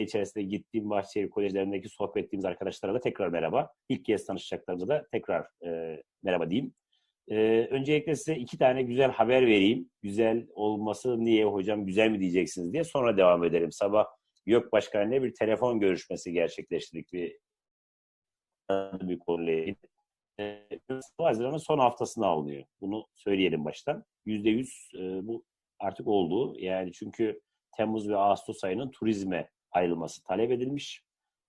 içerisinde gittiğim Bahçeli Kolejlerindeki sohbet ettiğimiz arkadaşlara da tekrar merhaba. İlk kez tanışacaklarımıza da tekrar e, merhaba diyeyim. E, öncelikle size iki tane güzel haber vereyim. Güzel olması niye hocam güzel mi diyeceksiniz diye sonra devam edelim. Sabah YÖK Başkanı ile bir telefon görüşmesi gerçekleştirdik bir, bir konuyla ilgili. E, Haziran'ın son haftasına alınıyor. Bunu söyleyelim baştan. Yüzde yüz e, bu artık oldu. Yani çünkü Temmuz ve Ağustos ayının turizme ayrılması talep edilmiş.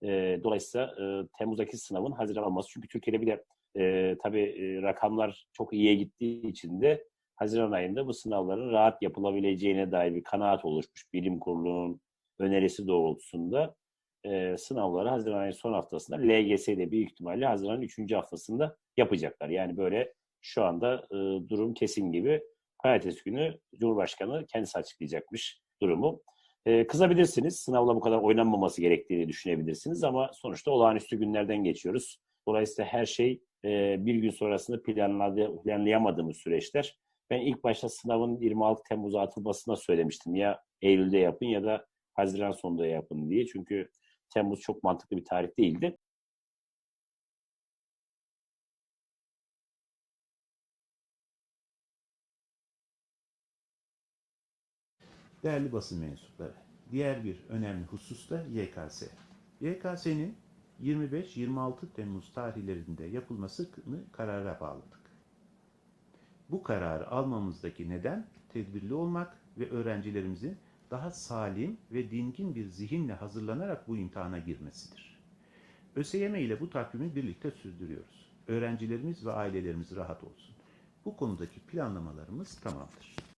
E, dolayısıyla e, Temmuz'daki sınavın Haziran olması. Çünkü Türkiye'de bir de e, tabii e, rakamlar çok iyiye gittiği için de Haziran ayında bu sınavların rahat yapılabileceğine dair bir kanaat oluşmuş. Bilim kurulunun önerisi doğrultusunda e, sınavları Haziran ayının son haftasında LGS'de büyük ihtimalle Haziran'ın 3. haftasında yapacaklar. Yani böyle şu anda e, durum kesin gibi Pazartesi günü Cumhurbaşkanı kendisi açıklayacakmış durumu. Ee, kızabilirsiniz. Sınavla bu kadar oynanmaması gerektiğini düşünebilirsiniz ama sonuçta olağanüstü günlerden geçiyoruz. Dolayısıyla her şey e, bir gün sonrasında planladı, planlayamadığımız süreçler. Ben ilk başta sınavın 26 Temmuz'a atılmasına söylemiştim. Ya Eylül'de yapın ya da Haziran sonunda yapın diye. Çünkü Temmuz çok mantıklı bir tarih değildi. Değerli basın mensupları, diğer bir önemli husus da YKS. YKS'nin 25-26 Temmuz tarihlerinde yapılmasını karara bağladık. Bu kararı almamızdaki neden tedbirli olmak ve öğrencilerimizin daha salim ve dingin bir zihinle hazırlanarak bu imtihana girmesidir. ÖSYM ile bu takvimi birlikte sürdürüyoruz. Öğrencilerimiz ve ailelerimiz rahat olsun. Bu konudaki planlamalarımız tamamdır.